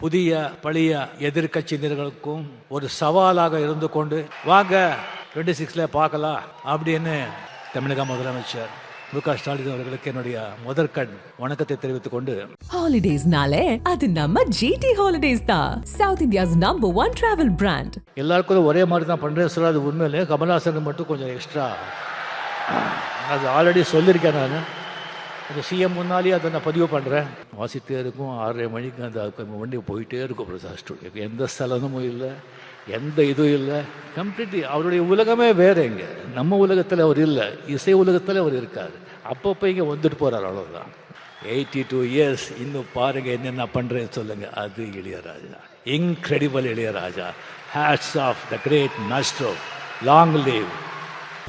புதிய பழைய எதிர்க்கட்சியினர்களுக்கும் ஒரு சவாலாக இருந்து கொண்டு வாங்க டுவெண்ட்டி சிக்ஸ்ல பார்க்கலாம் அப்படின்னு தமிழக முதலமைச்சர் மு க ஸ்டாலின் அவர்களுக்கு என்னுடைய முதற்கண் வணக்கத்தை தெரிவித்துக் கொண்டு ஹாலிடேஸ்னாலே அது நம்ம ஜிடி ஹாலிடேஸ் தான். South India's number one travel brand எல்லாருக்கும் ஒரே மாதிரி தான் பண்ணுறேன் சொல்ல அது உண்மையிலே கமல்ஹாசனுக்கு மட்டும் கொஞ்சம் எக்ஸ்ட்ரா அது ஆல்ரெடி சொல்லியிருக்கேன் நான். அது சிஎம் முன்னாலேயே அதை நான் பதிவு பண்ணுறேன் வாசித்தே இருக்கும். ஆறரை மணிக்கு அந்த வண்டி போயிட்டே இருக்கும் பிரசாத் ஸ்டுடியோக்கு எந்த ஸ்தலமும் இல்லை. எந்த இதுவும் இல்லை. கம்ப்ளீட்லி அவருடைய உலகமே வேறு இங்கே. நம்ம உலகத்தில் அவர் இல்லை. இசை உலகத்தில் அவர் இருக்கார். அப்பப்போ இங்கே வந்துட்டு போகிறார் அவ்வளோதான் எயிட்டி டூ இயர்ஸ் இன்னும் பாருங்கள் என்னென்ன பண்ணுறேன்னு சொல்லுங்கள் அது Ilaiyaraaja incredible Ilaiyaraaja hats off the great master long live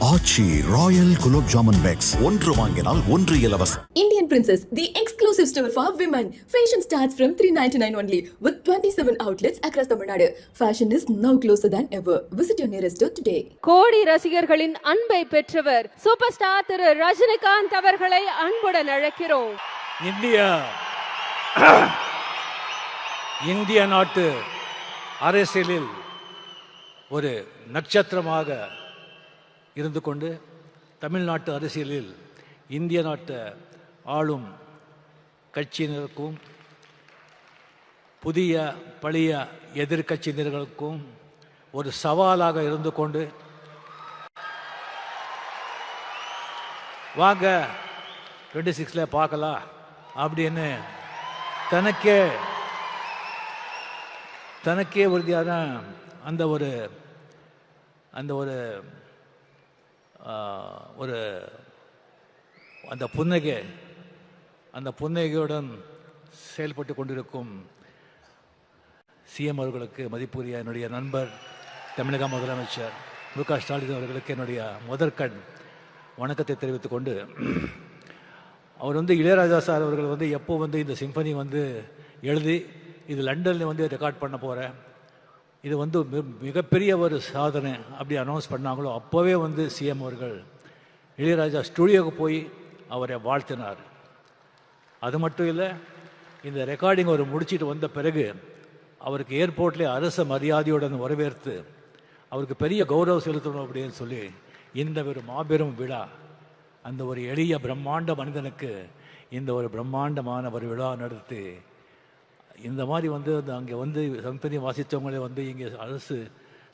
Aachi royal gulab jamun packs ஒன்று வாங்கினால் ஒன்று இலவசம் Indian Princess, the exclusive store for women. Fashion starts from 399 only with 27 outlets across Tamil Nadu. Fashion is now closer than ever. Visit your nearest store today. கோடி ரசிகர்களின் அன்பை பெற்றவர் super star திரு ரஜினிகாந்த் அவர்களை அன்புடன் அழைக்கிறோம் இந்தியா இந்திய நாட்டு அரசியலில் ஒரு நட்சத்திரமாக இருந்து கொண்டு தமிழ்நாட்டு அரசியலில் இந்திய நாட்டை ஆளும் கட்சியினருக்கும் புதிய பழைய எதிர்க்கட்சியினர்களுக்கும் ஒரு சவாலாக இருந்து கொண்டு வாங்க டுவெண்ட்டி சிக்ஸில் பார்க்கலாம் அப்படின்னு தனக்கே தனக்கே உறுதியான அந்த ஒரு அந்த ஒரு ஒரு அந்த புன்னகை அந்த புன்னகையுடன் செயல்பட்டு கொண்டிருக்கும் சிஎம் அவர்களுக்கு மதிப்புரிய என்னுடைய நண்பர் தமிழக முதலமைச்சர் மு க ஸ்டாலின் அவர்களுக்கு என்னுடைய முதற்கண் வணக்கத்தை தெரிவித்துக் கொண்டு அவர் வந்து இளையராஜா சார் அவர்கள் வந்து எப்போ வந்து இந்த சிம்பனி வந்து எழுதி இது லண்டனில் வந்து ரெக்கார்ட் பண்ண போகிறேன் இது வந்து மிகப்பெரிய ஒரு சாதனை அப்படி அனௌன்ஸ் பண்ணாங்களோ அப்போவே வந்து சிஎம் அவர்கள் இளையராஜா ஸ்டுடியோவுக்கு போய் அவரை வாழ்த்தினார். அது மட்டும் இல்லை இந்த ரெக்கார்டிங் அவர் முடிச்சிட்டு வந்த பிறகு அவருக்கு ஏர்போர்ட்லேயே அரச மரியாதையுடன் வரவேற்று அவருக்கு பெரிய கௌரவம் செலுத்தணும் அப்படின்னு சொல்லி இந்த ஒரு மாபெரும் விழா அந்த ஒரு எளிய பிரம்மாண்ட மனிதனுக்கு இந்த ஒரு பிரம்மாண்டமான ஒரு விழா நடத்தி இந்த மாதிரி வந்து அந்த அங்கே வந்து சம்பதி வாசித்தவங்களே வந்து இங்கே அரசு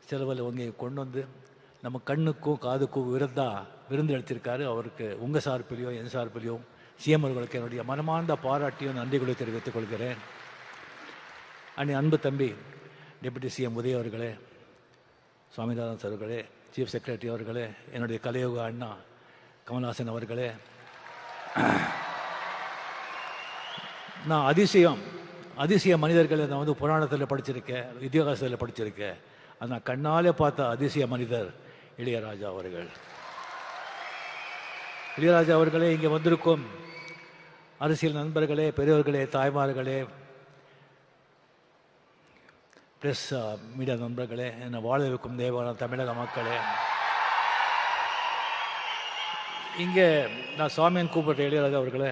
செலவில் இங்கே கொண்டு வந்து நம்ம கண்ணுக்கும் காதுக்கும் விருந்தா விருந்து எடுத்திருக்காரு. அவருக்கு உங்கள் சார்பிலையும் என் சார்பிலையும் சிஎம் அவர்களுக்கு என்னுடைய மனமார்ந்த பாராட்டியும் நன்றிகளை தெரிவித்துக் கொள்கிறேன். அண்ணி அன்பு தம்பி டெபுட்டி சிஎம் உதய அவர்களே சுவாமிநாதன் சார் அவர்களே சீஃப் செக்ரட்டரி அவர்களே என்னுடைய கலையோக அண்ணா கமல்ஹாசன் அவர்களே. நான் அதிசயம் அதிசய மனிதர்களை நான் வந்து புராணத்தில் படிச்சிருக்கேன் இதிகாசத்தில் படிச்சிருக்கேன். அது நான் கண்ணாலே பார்த்த அதிசய மனிதர் இளையராஜா அவர்கள். இளையராஜா அவர்களே இங்கே வந்திருக்கும் அரசியல் நண்பர்களே பெரியவர்களே தாய்மார்களே ப்ரெஸ் மீடியா நண்பர்களே என்னை வாழ வைக்கும் தேவான தமிழக மக்களே. இங்கே நான் சாமியன் கூப்பிட்ட இளையராஜா அவர்களே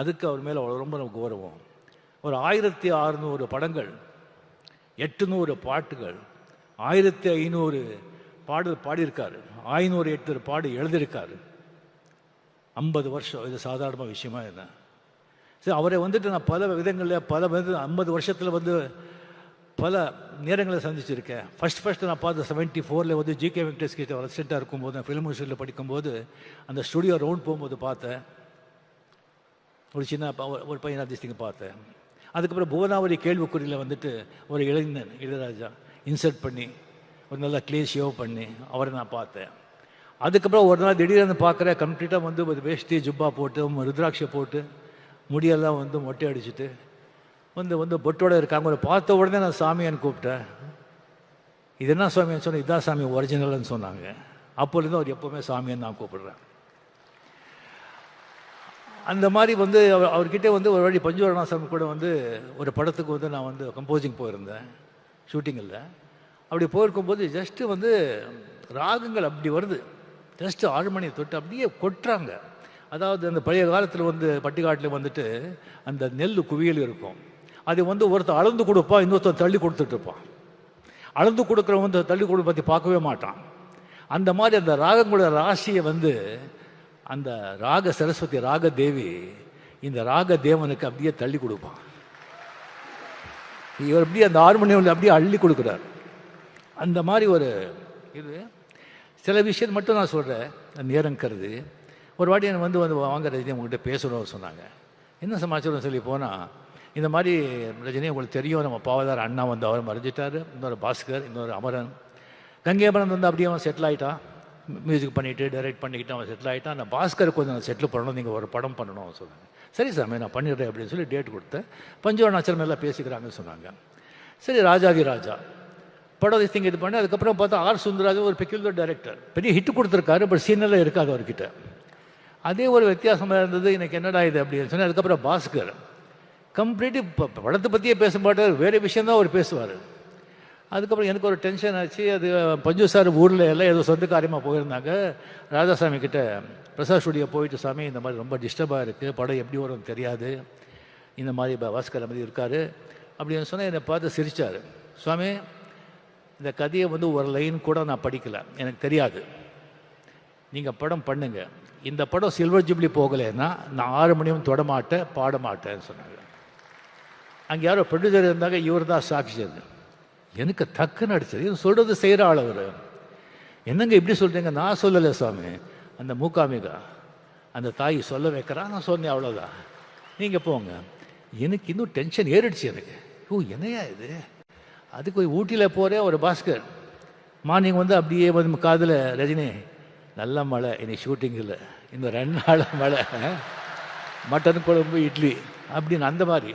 அதுக்கு அவர் மேலே அவ்வளோ ரொம்ப நமக்கு கௌரவம். ஒரு ஆயிரத்தி அறுநூறு படங்கள் எட்டுநூறு பாட்டுகள் ஆயிரத்தி ஐநூறு பாடல் பாடியிருக்காரு. ஐநூறு எட்டு பாடு எழுதியிருக்காரு. ஐம்பது வருஷம் இது சாதாரண விஷயமா என்ன? சரி அவரை வந்துட்டு நான் பல விதங்களில் பல வந்து ஐம்பது வருஷத்தில் வந்து பல நேரங்களை சந்திச்சிருக்கேன். ஃபஸ்ட் ஃபஸ்ட்டு நான் பார்த்த செவன்ட்டி ஃபோரில் வந்து ஜிகே வெங்கடேஷ் கிட்ட ரெசிடெண்ட்டாக இருக்கும்போது நான் ஃபிலிம் இன்ஸ்டியூட்டில் படிக்கும்போது அந்த ஸ்டுடியோ ரவுண்ட் போகும்போது பார்த்தேன். ஒரு சின்ன ஒரு- ஒரு பையன் அதிர்ஷ்டிங்க பார்த்தேன். அதுக்கப்புறம் புவனாவரி கேள்விக்குறியில் வந்துட்டு ஒரு இளைஞன் இளையராஜா இன்சர்ட் பண்ணி ஒரு நல்லா க்ளீன் ஷேவ் பண்ணி அவரை நான் பார்த்தேன். அதுக்கப்புறம் ஒரு நாள் திடீர்னு பார்க்குறேன் கம்ப்ளீட்டாக வந்து ஒரு வேஷ்டி ஜுப்பா போட்டு ருத்ராட்சை போட்டு முடியெல்லாம் வந்து மொட்டை அடிச்சுட்டு வந்து வந்து பொட்டோட இருக்காங்க. ஒரு பார்த்த உடனே நான் சாமியான்னு கூப்பிட்டேன். இது என்ன சாமியான்னு சொன்னேன் இதான் சாமி ஒரிஜினல்னு சொன்னாங்க. அப்போலேருந்து அவர் எப்போவுமே சாமியான்னு நான் கூப்பிடுறேன். அந்த மாதிரி வந்து அவர் அவர்கிட்ட வந்து ஒரு வழி பஞ்சுவரணாசம் கூட வந்து ஒரு படத்துக்கு வந்து நான் வந்து கம்போசிங் போயிருந்தேன். ஷூட்டிங்கில் அப்படி போயிருக்கும்போது ஜஸ்ட்டு வந்து ராகங்கள் அப்படி வருது. ஜஸ்ட்டு ஆழ்மணியை தொட்டு அப்படியே கொட்டுறாங்க. அதாவது அந்த பழைய காலத்தில் வந்து பட்டிக்காட்டில் வந்துட்டு அந்த நெல் குவியல் இருக்கும். அது வந்து ஒருத்தர் அளந்து கொடுப்பான் இன்னொருத்தர் தள்ளி கொடுத்துட்டு இருப்பான். அளந்து கொடுக்குறவன் வந்து தள்ளி கொடு பற்றி பார்க்கவே மாட்டான். அந்த மாதிரி அந்த ராகங்களோட ராசியை வந்து அந்த ராக சரஸ்வதி ராக தேவி இந்த ராக தேவனுக்கு அப்படியே தள்ளி கொடுப்பான். இவர் அப்படியே அந்த ஹார்மோனியமில் அப்படியே அள்ளி கொடுக்குறார். அந்த மாதிரி ஒரு இது. சில விஷயம் மட்டும் நான் சொல்கிறேன் நேரம் கருது. ஒரு வாட்டி எனக்கு வந்து வந்து வாங்க ரஜினி உங்கள்கிட்ட பேசணும்னு சொன்னாங்க. என்ன சமாச்சாரம் சொல்லி போனால் இந்த மாதிரி ரஜினி உங்களுக்கு தெரியும் நம்ம பாவதார் அண்ணா வந்து அவர் மறைஞ்சிட்டார். இன்னொரு பாஸ்கர் இன்னொரு அமரன். கங்கேபரன் வந்து அப்படியே அவன் செட்டில் ஆகிட்டான் மியூசிக் பண்ணிவிட்டு டைரக்ட் பண்ணிக்கிட்டு அவன் செட்டில் ஆகிட்டான் அந்த பாஸ்கர் கொஞ்சம் செட்டில் பண்ணணும். நீங்கள் ஒரு படம் பண்ணணும் அவன் சொன்னாங்க. சரி சாமி நான் பண்ணிடுறேன் அப்படின்னு சொல்லி டேட் கொடுத்தேன். பஞ்சவர்ணாச்சலம் எல்லாம் பேசிக்கிறாங்கன்னு சொன்னாங்க. சரி ராஜாதி ராஜா படம் திங் இது பண்ணி அதுக்கப்புறம் பார்த்தா ஆர் சுந்தராஜ் ஒரு பெக்யூலர் டைரக்டர் பெரிய ஹிட் கொடுத்துருக்காரு பட் சீனெல்லாம் இருக்காது அவர்கிட்ட. அதே ஒரு வித்தியாசமாக இருந்தது எனக்கு என்னடா இது அப்படின்னு சொன்னேன். அதுக்கப்புறம் பாஸ்கர். கம்ப்ளீட்டு படத்தை பற்றியே பேச மாட்டார் வேறு விஷயந்தான் அவர் பேசுவார். அதுக்கப்புறம் எனக்கு ஒரு டென்ஷன் ஆச்சு. அது பஞ்சு சார் ஊரில் எல்லாம் ஏதோ சொந்த காரியமாக போயிருந்தாங்க. ராஜாசாமி கிட்ட பிரசாத் ஸ்டுடியோ போயிட்டு சாமி இந்த மாதிரி ரொம்ப டிஸ்டர்பாக இருக்குது படம் எப்படி வரும் தெரியாது. இந்த மாதிரி ப- பாஸ்கர் மாதிரி இருக்கார். அப்படின்னு சொன்னால் என்னை பார்த்து சிரித்தார் சுவாமி இந்த கதையை வந்து ஒரு லைன் கூட நான் படிக்கலை. எனக்கு தெரியாது. நீங்கள் படம் பண்ணுங்க. இந்த படம் சில்வர் ஜூப்ளி போகலைன்னா நான் ஆறு மணியும் தொடமாட்டேன் பாடமாட்டேன்னு சொன்னாங்க அங்கே யாரோ ப்ரொடியூசர் இருந்தாங்க. இவர் தான் சாட்சி அது எனக்கு டக்குன்னு அடிச்சது. இது சொல்கிறது செய்கிற ஆள் அவர். என்னங்க இப்படி சொல்கிறீங்க நான் சொல்லலை சுவாமி அந்த மூக்காமிகா அந்த தாய் சொல்ல வைக்கிறா நான் சொன்னேன் அவ்வளோதான் நீங்கள் போங்க. எனக்கு இன்னும் டென்ஷன் ஏறிடுச்சு எனக்கு. ஓ என்னையா இது? அதுக்கு போய் ஊட்டியில் போகிறேன் ஒரு பாஸ்கர். மார்னிங் வந்து அப்படியே வந்து காதில் ரஜினி நல்ல மழை. இன்னைக்கு ஷூட்டிங் இல்லை. இந்த ரெண்டு நாள் மழை. மட்டன் குழம்பு இட்லி அப்படின்னு அந்த மாதிரி.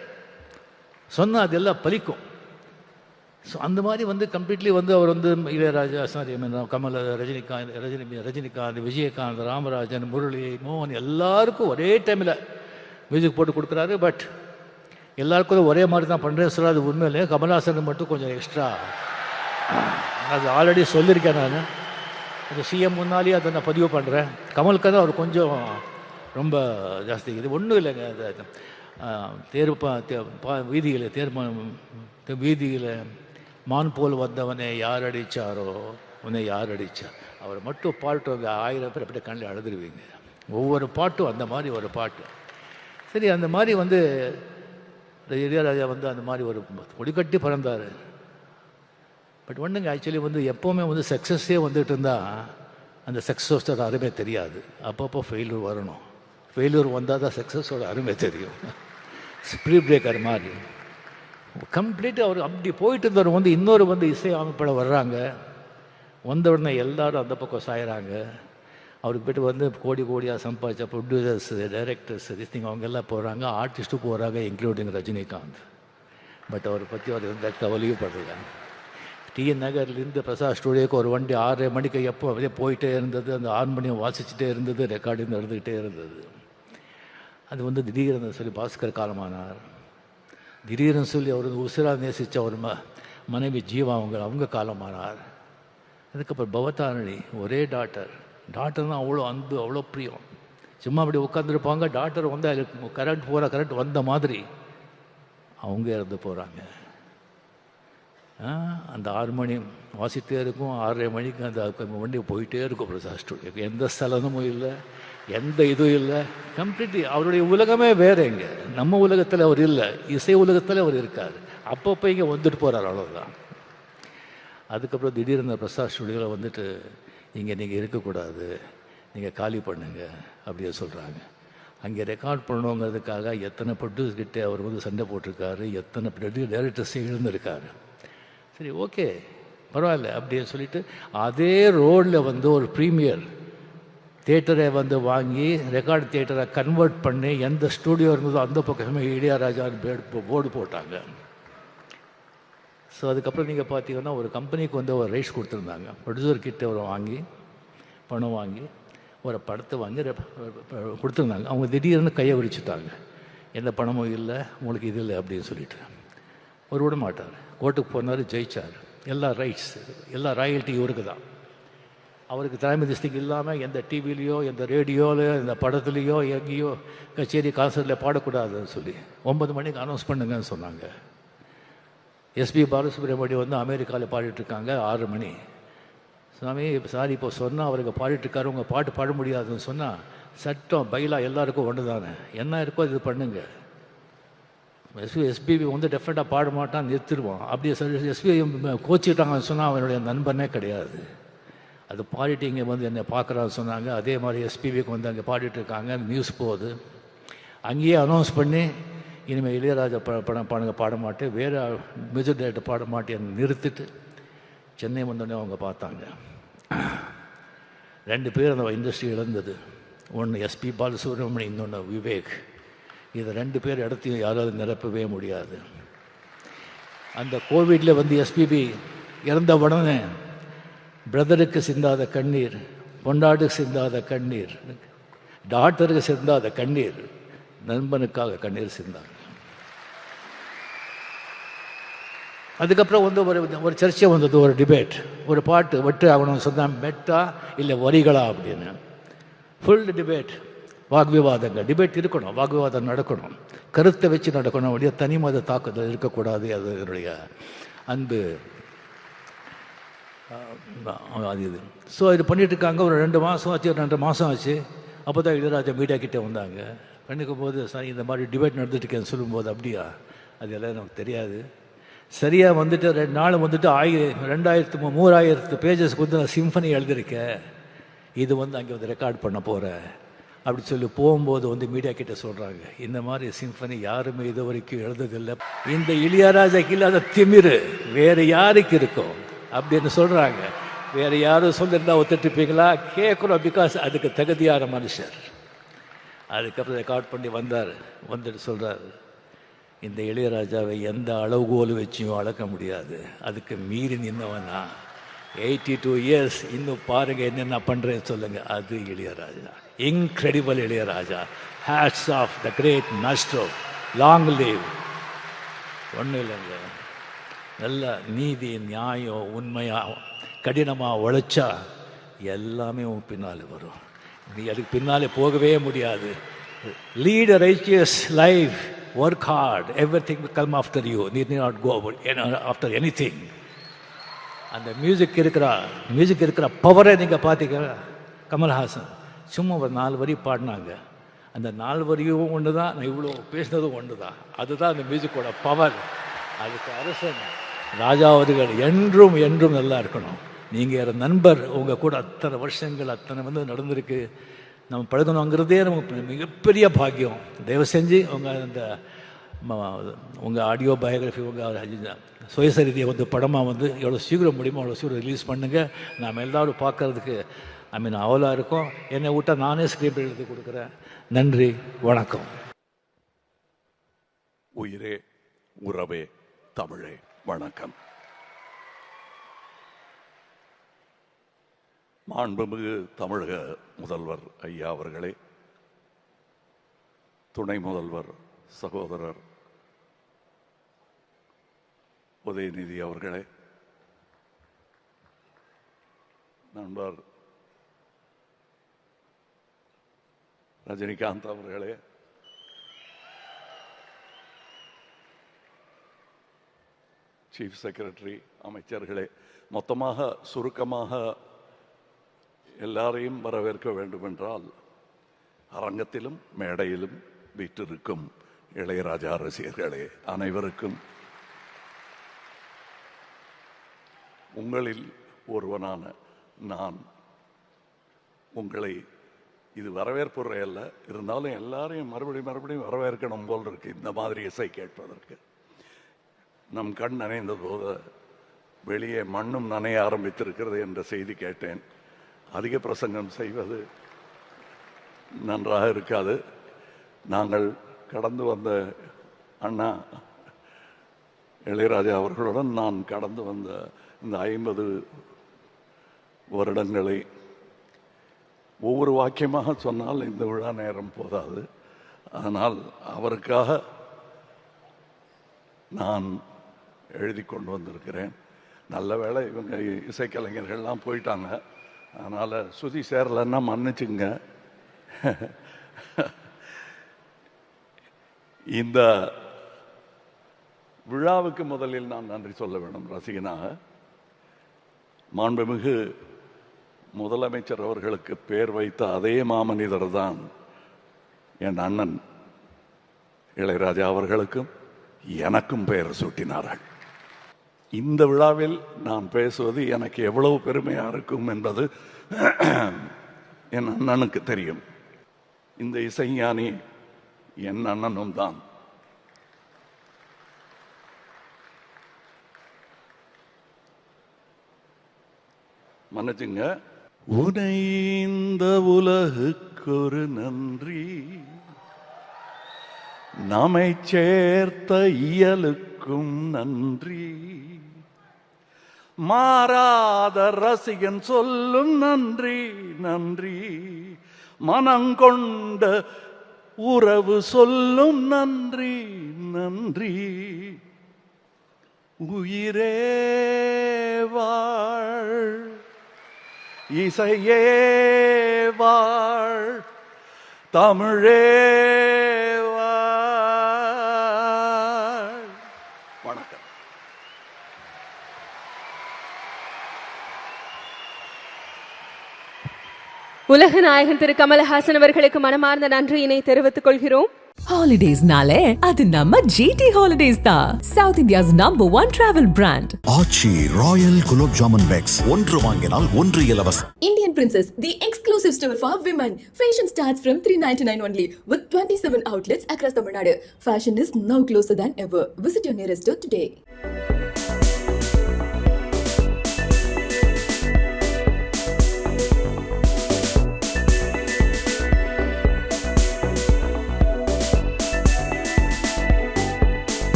சொன்னால் அதெல்லாம் பலிக்கும். ஸோ அந்த மாதிரி வந்து கம்ப்ளீட்லி வந்து அவர் வந்து இளையராஜா சாரி கமல் ரஜினிகாந்த் ரஜினி ரஜினிகாந்த் விஜயகாந்த் ராமராஜன் முரளி மோகன் எல்லாருக்கும் ஒரே டைமில் மியூசிக் போட்டு கொடுக்குறாரு. பட் எல்லாருக்கும் ஒரே மாதிரி தான் பண்ணுறேன் சார் அது உண்மையிலே கமல்ஹாசன் மட்டும் கொஞ்சம் எக்ஸ்ட்ரா அது ஆல்ரெடி சொல்லியிருக்கேன் நான். அந்த சிஎம் முன்னாலேயே அதை நான் பதிவு பண்ணுறேன் கமலுக்கு தான் அவர் கொஞ்சம் ரொம்ப ஜாஸ்தி இது ஒன்றும் இல்லைங்க. அது தேர் பா தே- பா- வீதியில் தேர் வீதியில் மான் போல் வந்தவனை யார் அடித்தாரோ உன்னை யார் அடித்தா அவர் மட்டும் பாட்டு ஆயிரம் பேர் அப்படியே கண்ணில் அழுதுருவீங்க. ஒவ்வொரு பாட்டும் அந்த மாதிரி ஒரு பாட்டு. சரி அந்த மாதிரி வந்து இளையராஜா வந்து அந்த மாதிரி ஒரு கொடிக்கட்டி பிறந்தார். பட் ஒன்றுங்க ஆக்சுவலி வந்து எப்போவுமே வந்து சக்ஸஸே வந்துட்டு இருந்தால் அந்த சக்ஸஸோட அருமை தெரியாது. அப்பப்போ ஃபெயிலியர் வரணும். ஃபெயிலியர் வந்தால் தான் சக்ஸஸோட அருமை தெரியும். ஸ்ப்ரீ பிரேக்கர் மாதிரி. கம்ப்ளீட்டாக அவர் அப்படி போயிட்டு இருந்தவர் வந்து இன்னொரு வந்து இசை அமைப்பில் வர்றாங்க. வந்த உடனே எல்லாரும் அந்த பக்கம் சாயிறாங்க. அவருக்கு போய்ட்டு வந்து கோடி கோடியாக சம்பாதிச்ச ப்ரொடியூசர்ஸ் டைரக்டர்ஸ் திஸ்திங் அவங்க எல்லாம் போகிறாங்க ஆர்டிஸ்ட்டும் போகிறாங்க இன்க்ளூடிங் ரஜினிகாந்த். பட் அவரை பற்றி அவர் எந்த கவலையும் படல. டிஎன் நகர்லேருந்து பிரசாத் ஸ்டூடியோக்கு ஒரு வண்டி ஆறரை மணிக்கு எப்போ அப்படியே போயிட்டே இருந்தது. அந்த ஆறு மணியை வாசிச்சுட்டே இருந்தது. ரெக்கார்டிங் நடந்துக்கிட்டே இருந்தது. அது வந்து திடீர்னு சொல்லி பாஸ்கர் காலமானார். திடீர்னு சொல்லி அவர் வந்து உசிரா நேசித்த ஒரு ம மனைவி ஜீவா அவங்க அவங்க காலமானார். அதுக்கப்புறம் பவதாரணி ஒரே டாக்டர் டாக்டர்னா அவ்வளோ அன்பு அவ்வளோ பிரியம். சும்மா அப்படி உட்காந்துருப்பாங்க டாக்டர் வந்து அதுக்கு கரண்ட் போகிற கரண்ட் வந்த மாதிரி அவங்க இறந்து போகிறாங்க அந்த ஆறு மணி வாசிட்டே இருக்கும் ஆறரை மணிக்கு அந்த வண்டி போயிட்டே இருக்கும் பிரசாத் ஸ்டுடியோக்கு. எந்த ஸ்தலமும் இல்லை. எந்த இதுவும் இல்லை. கம்ப்ளீட்லி அவருடைய உலகமே வேற எங்க நம்ம உலகத்தில் அவர் இல்லை. இசை உலகத்தில் அவர் இருக்கார். அப்பப்போ இங்கே வந்துட்டு போகிறார் அவ்வளோதான் அதுக்கப்புறம் திடீர்னு பிரசாத் ஸ்டுடியோவில் வந்துட்டு இங்கே நீங்கள் இருக்கக்கூடாது. நீங்கள் காலி பண்ணுங்க அப்படியே சொல்கிறாங்க அங்கே ரெக்கார்ட் பண்ணணுங்கிறதுக்காக எத்தனை ப்ரொடியூஸ் அவர் வந்து சண்டை போட்டிருக்காரு எத்தனை டைரக்டர்ஸ் எழுந்திருக்காரு சரி ஓகே பரவாயில்ல அப்படியே சொல்லிட்டு அதே ரோடில் வந்து ஒரு ப்ரீமியர் தேட்டரை வந்து வாங்கி ரெக்கார்டு தேட்டரை கன்வெர்ட் பண்ணி எந்த ஸ்டூடியோ இருந்ததோ அந்த பக்கமே இளையராஜா போர்டு போட்டாங்க. ஸோ அதுக்கப்புறம் நீங்கள் பார்த்தீங்கன்னா ஒரு கம்பெனிக்கு வந்து ஒரு ரைட்ஸ் கொடுத்துருந்தாங்க. ப்ரொடியூசர் கிட்ட ஒரு வாங்கி பணம் வாங்கி ஒரு படத்தை வாங்கி கொடுத்துருந்தாங்க. அவங்க திடீர்னு கையை விரிச்சுட்டாங்க. எந்த பணமும் இல்லை உங்களுக்கு இது இல்லை அப்படின்னு சொல்லிட்டு. ஒரு விட மாட்டார். கோர்ட்டுக்கு போனார் ஜெயிச்சார். எல்லா ரைட்ஸ் எல்லா ராயல்ட்டி இவருக்கு தான். அவருக்கு தலைமை திஸ்திக்கு இல்லாமல் எந்த டிவிலையோ எந்த ரேடியோலையோ எந்த படத்துலேயோ எங்கேயோ கச்சேரி கான்சர்ட்டில் பாடக்கூடாதுன்னு சொல்லி ஒன்பது மணிக்கு அனௌன்ஸ் பண்ணுங்கன்னு சொன்னாங்க. எஸ்பி பாலசுப்ரமணியம் வந்து அமெரிக்காவில் பாடிட்டுருக்காங்க ஆறு மணி. சுவாமி சாரி இப்போ சொன்னால் அவருக்கு பாடிட்டுருக்காரு உங்கள் பாட்டு பாட முடியாதுன்னு சொன்னால் சட்டம் பைலா எல்லாருக்கும் ஒன்று தானே என்ன இருக்கோ இது பண்ணுங்க. எஸ்பி எஸ்பிபி வந்து டெஃபினட்டாக பாட மாட்டான் நிறுத்திடுவான். அப்படியே எஸ்பிஐ எஸ்பி கோச்சிட்டாங்கன்னு சொன்னால் அவனுடைய நண்பனே கிடையாது. அது பாடிட்டு இங்கே வந்து என்னை பார்க்குறான்னு சொன்னாங்க. அதே மாதிரி எஸ்பிபிக்கு வந்து அங்கே பாடிட்டு இருக்காங்க. நியூஸ் போகுது. அங்கேயே அனௌன்ஸ் பண்ணி இனிமேல் இளையராஜா ப படம் பாடுங்க பாட மாட்டேன். வேறு மியூசிக் டைரக்டர் பாட மாட்டேன்னு நிறுத்திட்டு சென்னை வந்தோடனே அவங்க பார்த்தாங்க. ரெண்டு பேர் அந்த இண்டஸ்ட்ரி இழந்தது. ஒன்று எஸ்பி பாலசுப்ரமணியம் இன்னொன்று விவேக். இது ரெண்டு பேர் இடத்தையும் யாராவது நிரப்பவே முடியாது. அந்த கோவிடில் வந்து எஸ்பிபி இறந்த உடனே பிரதருக்கு சிந்தாத கண்ணீர் பொண்டாட்டுக்கு சிந்தாத கண்ணீர் டாக்டருக்கு சிந்தாத கண்ணீர் நண்பனுக்காக கண்ணீர் சிந்தார். அதுக்கப்புறம் வந்து ஒரு ஒரு சர்ச்சை வந்தது ஒரு டிபேட் ஒரு பாட்டு வெட்டு ஆகணும்னு சொன்னால் மெட்டா இல்லை வரிகளா அப்படின்னு. Full debate வாக்விவாதங்கள். டிபேட் இருக்கணும். வாக்விவாதம் நடக்கணும். கருத்தை வச்சு நடக்கணும். அப்படியே தனி மத தாக்குதல் இருக்கக்கூடாது அது என்னுடைய அன்பு. அது இது ஸோ இது பண்ணிட்டுருக்காங்க ஒரு ரெண்டு மாதம் ஆச்சு ரெண்டு மாதம் ஆச்சு அப்போ தான் இளையராஜா மீடியா கிட்டே வந்தாங்க பண்ணிக்கும் போது சார் இந்த மாதிரி டிபேட் நடந்துட்டுருக்கேன்னு சொல்லும்போது அப்படியா அது எல்லாம் நமக்கு தெரியாது சரியாக வந்துட்டு ரெண்டு நாள் வந்துட்டு ஆயிரம் ரெண்டாயிரத்து மூணாயிரத்து மூவாயிரத்து பேஜஸ்க்கு வந்து நான் சிம்ஃபனி எழுதியிருக்கேன் இது வந்து அங்கே வந்து ரெக்கார்ட் பண்ண போகிறேன் அப்படி சொல்லி போகும்போது வந்து மீடியா கிட்ட சொல்கிறாங்க இந்த மாதிரி சிம்ஃபனி யாருமே இது வரைக்கும் எழுததில்லை இந்த இளையராஜாக்கு இல்லாத திமிரு வேறு யாருக்கு இருக்கும் அப்படின்னு சொல்கிறாங்க வேறு யாரும் சொல்லியிருந்தா ஒத்துட்டுப்பீங்களா கேட்குறோம் பிகாஸ் அதுக்கு தகுதியான மனுஷர். அதுக்கப்புறம் ரெக்கார்ட் பண்ணி வந்தார். வந்துட்டு சொல்கிறார் இந்த இளையராஜாவை எந்த அளவுகோல் வச்சியும் அளக்க முடியாது. அதுக்கு மீறி நின்னவனா? எயிட்டி டூ இயர்ஸ் இன்னும் பாருங்கள் என்னென்ன பண்ணுறேன்னு சொல்லுங்கள் அது Ilaiyaraaja. Incredible Ilaiyaraaja. Hats off the great master long live ஒன்றும் இல்லைங்க. நல்ல நீதி நியாயம் உண்மையாக கடினமாக உழைச்சா எல்லாமே உன் பின்னால் வரும். நீ அதுக்கு பின்னாலே போகவே முடியாது. Lead righteous life work hard everything come after you need not go after anything அந்த மியூசிக் இருக்கிற மியூசிக் இருக்கிற பவரை நீங்கள் பார்த்தீங்க கமல்ஹாசன் சும்மா ஒரு நாலு வரி பாடினாங்க. அந்த நாலு வரியும் ஒன்று தான் நான் இவ்வளோ பேசினதும் ஒன்று தான் அதுதான் அந்த மியூசிக்கோட பவர் அதுக்கு அரசன். ராஜா என்றும் என்றும் நல்லா இருக்கணும். நீங்கள் நண்பர் உங்கள் கூட அத்தனை வருஷங்கள் அத்தனை வந்து நடந்திருக்கு. நம்ம பழகணுங்கிறதே நமக்கு மிகப்பெரிய பாக்கியம். தயவு செஞ்சு உங்கள் அந்த உங்கள் ஆடியோ பயோகிராஃபி உங்கள் சுயசரிதியை வந்து படமாக வந்து எவ்வளோ சீக்கிரம் முடியுமோ அவ்வளோ சீக்கிரம் ரிலீஸ் பண்ணுங்கள் நாம் எல்லோரும் பார்க்கறதுக்கு ஐ மீன் அவலாக இருக்கும். என்னை விட்டால் நானே ஸ்கிரிப்ட் எழுதி கொடுக்குறேன். நன்றி வணக்கம். உயிரே உறவே தமிழே. வணக்கம். மாண்புமிகு தமிழக முதல்வர் ஐயா அவர்களே துணை முதல்வர் சகோதரர் உதயநிதி அவர்களே நண்பர் ரஜினிகாந்த் அவர்களே சீஃப் செக்ரட்டரி அமைச்சர்களே மொத்தமாக சுருக்கமாக எல்லாரையும் வரவேற்க வேண்டுமென்றால் அரங்கத்திலும் மேடையிலும் வீற்றிருக்கும் இளையராஜா ரசிகர்களே அனைவருக்கும் உங்களில் ஒருவனான நான் உங்களை இது வரவேற்புரை அல்ல இருந்தாலும் எல்லாரையும் மறுபடியும் மறுபடியும் வரவேற்கணும் போல் இருக்கு இந்த மாதிரி இசை கேட்பதற்கு. நம் கண் நனைந்த போது வெளியே மண்ணும் நனைய ஆரம்பித்திருக்கிறது என்ற செய்தி கேட்டேன். அதிக பிரசங்கம் செய்வது நன்றாக இருக்காது. நாங்கள் கடந்து வந்த அண்ணா இளையராஜா அவர்களுடன் நான் கடந்து வந்த இந்த ஐம்பது வருடங்களை ஒவ்வொரு வாக்கியமாக சொன்னால் இந்த விழா நேரம் போதாது. ஆனால் அவருக்காக நான் எழுதி கொண்டு வந்திருக்கிறேன். நல்ல வேளை இவங்க இசைக்கலைஞர்கள்லாம் போயிட்டாங்க. அதனால் சுதி சேரலன்னா மன்னிச்சுங்க இந்த விழாவுக்கு முதலில் நான் நன்றி சொல்ல வேண்டும் ரசிகனாக. மாண்புமிகு முதலமைச்சர் அவர்களுக்கு பேர் வைத்த அதே மாமனிதர் தான் என் அண்ணன். இளையராஜா அவர்களுக்கும் எனக்கும் பெயர் சூட்டினார்கள். இந்த விழாவில் நான் பேசுவது எனக்கு எவ்வளவு பெருமையா இருக்கும் என்பது என் அண்ணனுக்கு தெரியும். இந்த இசைஞானி என் அண்ணனும் தான். மன்னிச்சுங்க. உனை இந்த உலகுக்கொரு நன்றி. நம்மை சேர்த்த இயலுக்கும் நன்றி. மாறாத ரசிகன் சொல்லும் நன்றி நன்றி. மனங்கொண்ட உறவு சொல்லும் நன்றி நன்றி. உயிரே வாழ் இசையே வாழ் தமிழே உலக நாயகன் திரு கமலஹாசன் அவர்களுக்கு மனமார்ந்த நன்றியினை தெரிவித்துக் கொள்கிறோம் ஹாலிடேஸ்னாலே அது நம்ம ஜிடி ஹாலிடேஸ் தான் south India's number one travel brand Aachi royal gulab jamun packs ஒன்று வாங்கினால் ஒன்று இலவசம் Indian Princess, the exclusive store for women. Fashion starts from 399 only with 27 outlets across Tamil Nadu. Fashion is now closer than ever. Visit your nearest store today.